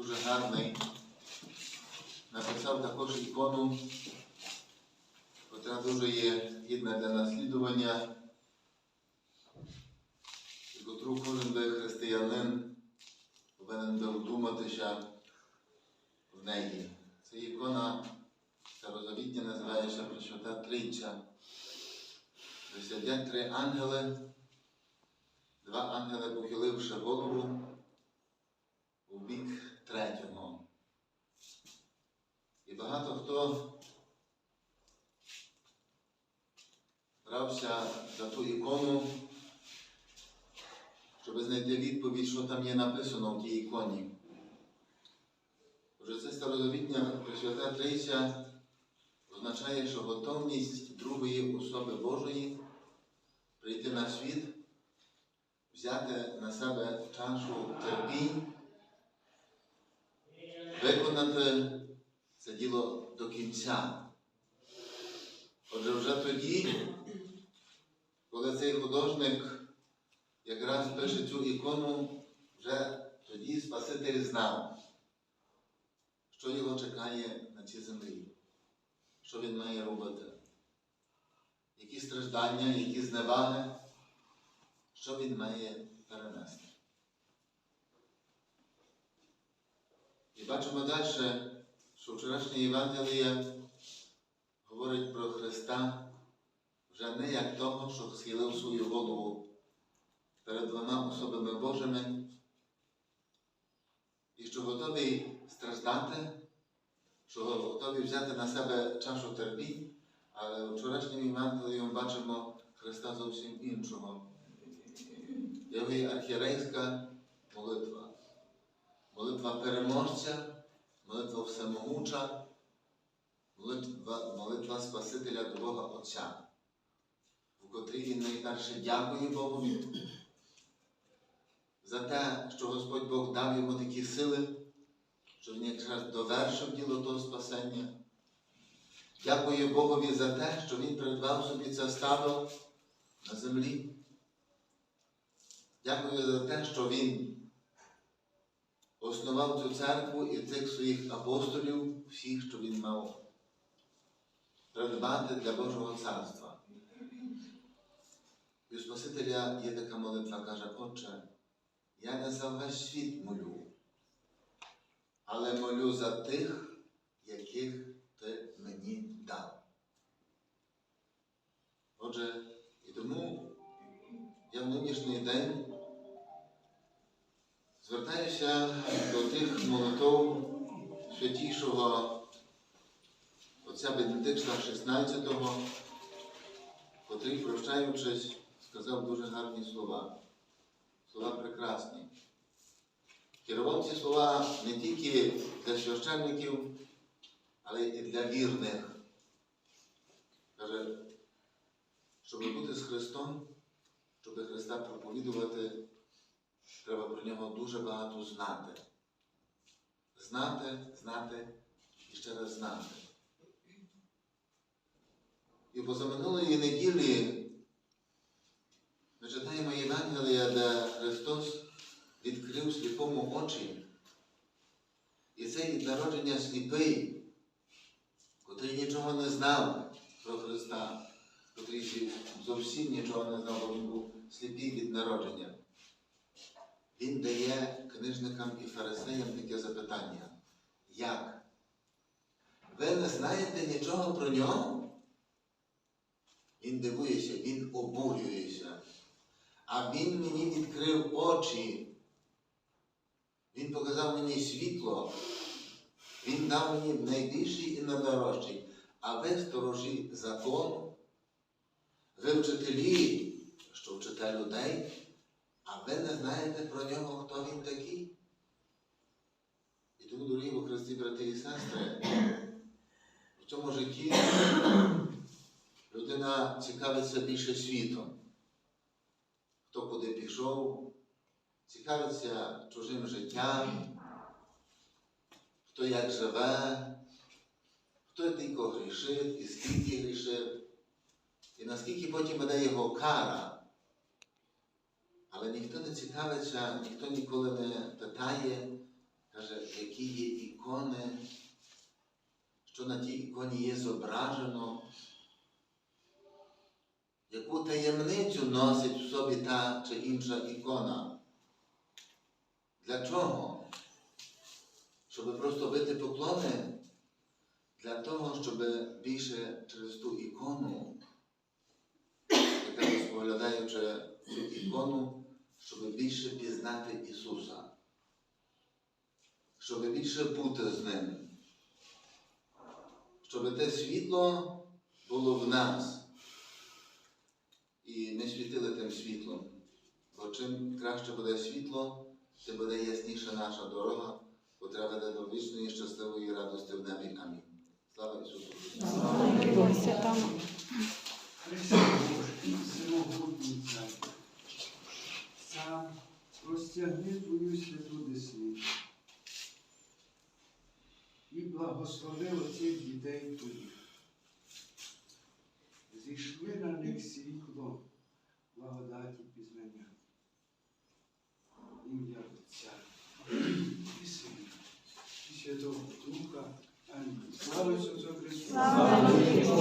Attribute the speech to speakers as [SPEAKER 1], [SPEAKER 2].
[SPEAKER 1] дуже гарний. Написав також ікону, яка дуже є гідна для наслідування, і котру кожен християнин повинен би вдуматися в неї. Це ікона старозавітня називається Пресвята Трійця. де сидять три ангели, два ангели похиливши голову у бік третього. І багато хто брався за ту ікону, щоб знайти відповідь, що там є написано в тій іконі. Отже, це старозавітня Пресвята Трійця означає, що готовність другої особи Божої прийти на світ, взяти на себе чашу терпінь, виконати це діло до кінця. Отже, вже тоді, коли цей художник якраз пише цю ікону, вже тоді Спаситель знав, що його чекає на цій землі, що він має робити, які страждання, які зневаги, що він має перенести. І бачимо далі, що вчорашнє Євангеліє говорить про Христа вже не як того, що схилив свою голову перед двома особами Божими, і що готовий страждати, що готовий взяти на себе чашу терпінь, але в вчорашнім Євангелієм бачимо Христа зовсім іншого. Його архірейська молитва. Молитва переможця, молитва всемогуча, молитва, молитва Спасителя до Бога Отця, в котрій він найперше дякує Богові за те, що Господь Бог дав йому такі сили, що він якраз довершив діло того спасення. Дякує Богові за те, що Він придбав собі це стадо на землі. Дякую за те, що Він основав цю церкву і тих своїх апостолів, всіх, що він мав придбати для Божого царства. І у Спасителя є така молитва, каже, Отче, я не за весь світ молю, але молю за тих, яких ти мені дав. Отже, і тому я в нинішній день звертаюся до тих молитов святішого отця Бенедикта XVI, котрий, прощаючись, сказав дуже гарні слова. Слова прекрасні. Керував ці слова не тільки для священників, але і для вірних. Каже, щоб бути з Христом, щоб Христа проповідувати, треба про нього дуже багато знати. Знати, знати і ще раз знати. І позаминулої неділі ми читаємо Євангелія, де Христос відкрив сліпому очі. І цей від народження сліпий, котрий нічого не знав про Христа, котрий зовсім нічого не знав, бо він був сліпий від народження. Він дає книжникам і фарисеям таке запитання. Як? Ви не знаєте нічого про нього? Він дивується, він обурюється. А він мені відкрив очі. Він показав мені світло. Він дав мені найбільший і найдорожчий. А ви сторожі закону, ви вчителі, що вчите людей, а ви не знаєте про нього, хто він такий. І тому, дорогі у Христі, брати і сестри, в цьому житті людина цікавиться більше світом. Хто куди пішов, цікавиться чужим життям, хто як живе, хто тільки грішив і скільки грішив, і наскільки потім буде його кара. Але ніхто не цікавиться, ніхто ніколи не питає, каже, які є ікони, що на тій іконі є зображено, яку таємницю носить в собі та чи інша ікона. Для чого? Щоб просто бити поклони? Для того, щоб більше через ту ікону, яка споглядаючи цю ікону, щоб більше пізнати Ісуса, щоб більше бути з Ним, щоб те світло було в нас. І ми світили тим світлом. Бо чим краще буде світло, тим буде ясніша наша дорога, котра веде до вічної щасливої радости в небі. Амінь. Слава Ісусу Христу!
[SPEAKER 2] простягни Твою святу десницю і благослови оцих дітей Твоїх. Зійшли на них світло благодаті пізнання. Ім'я Отця і Сина, і Святого Духа. Амінь. Слава Ісусу Христу!